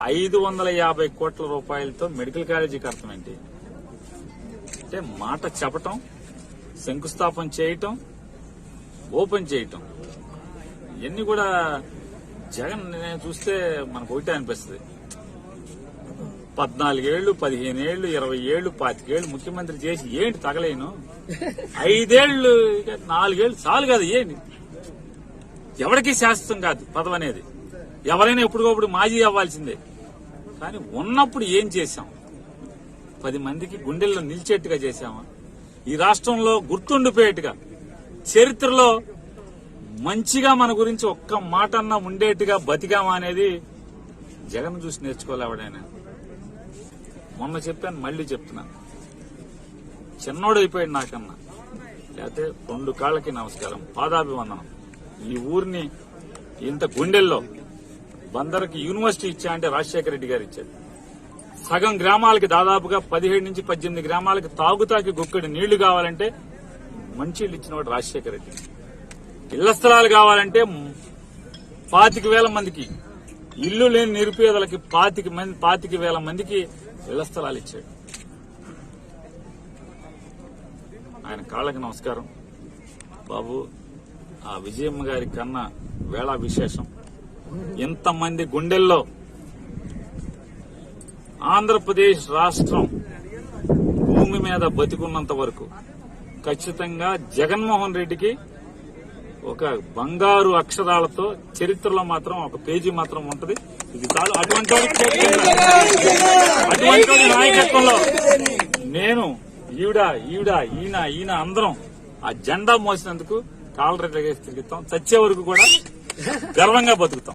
ఐదు వందల యాభై కోట్ల రూపాయలతో మెడికల్ కాలేజీకి కడతామేంటి అంటే మాట చెప్పటం శంకుస్థాపన చేయటం ఓపెన్ చేయటం. ఇవన్నీ కూడా జగన్ నేను చూస్తే మనకు ఒకటే అనిపిస్తుంది. పద్నాలుగేళ్ళు పదిహేను ఏళ్ళు ఇరవై ఏళ్ళు పాతికేళ్ళు ముఖ్యమంత్రి చేసి ఏంటి తగలేను? ఐదేళ్ళు నాలుగేళ్ళు చాలు కాదు ఏంటి? ఎవరికి శాశ్వతం కాదు పదవి అనేది ఎవరైనా ఎప్పటికప్పుడు మాజీ అవ్వాల్సిందే. కానీ ఉన్నప్పుడు ఏం చేశాం? పది మందికి గుండెల్లో నిలిచేట్టుగా చేశామా ఈ రాష్ట్రంలో గుర్తుండిపోయేట్టుగా చరిత్రలో మంచిగా మన గురించి ఒక్క మాట అన్నా ఉండేట్టుగా బతికామా అనేది జగన్ చూసి నేర్చుకోవాలి మొన్న చెప్పాను మళ్ళీ చెప్తున్నాను చిన్నోడైపోయాడు నాకన్నా. లేకపోతే రెండు కాళ్ళకి నమస్కారం పాదాభివందనం. ఈ ఊరిని ఇంత గుండెల్లో బందర్కి యూనివర్సిటీ ఇచ్చా అంటే రాజశేఖర రెడ్డి గారు ఇచ్చారు. సగం గ్రామాలకి దాదాపుగా పదిహేడు నుంచి పద్దెనిమిది గ్రామాలకి తాగుతాకి గుక్కడి నీళ్ళు కావాలంటే మంచిళ్ళు ఇచ్చినవాడు రాజశేఖర రెడ్డి. ఇళ్ళ స్థలాలు కావాలంటే పాతిక వేల మందికి ఇల్లు లేని నిరుపేదలకి పాతిక మంది పాతిక వేల మందికి ఇళ్ళ స్థలాలు ఇచ్చాడు. ఆయన కాళ్ళకి నమస్కారం. బాబు ఆ విజయమ్మ గారి కన్నా వేళ విశేషం ఇంతమంది గుండెల్లో? ఆంధ్రప్రదేశ్ రాష్ట్రం భూమి మీద బతికున్నంత వరకు ఖచ్చితంగా జగన్మోహన్ రెడ్డికి ఒక బంగారు అక్షరాలతో చరిత్రలో మాత్రం ఒక పేజీ మాత్రం ఉంటది. ఇది చాలు. అటువంటి అటువంటి నాయకత్వంలో నేను ఈవిడ ఈవిడ ఈయన ఈయన అందరం ఆ జెండా మోసినందుకు కాలరెడ్డి తిరుగుతాం. చచ్చే వరకు కూడా గర్వంగా బతుకుతాం.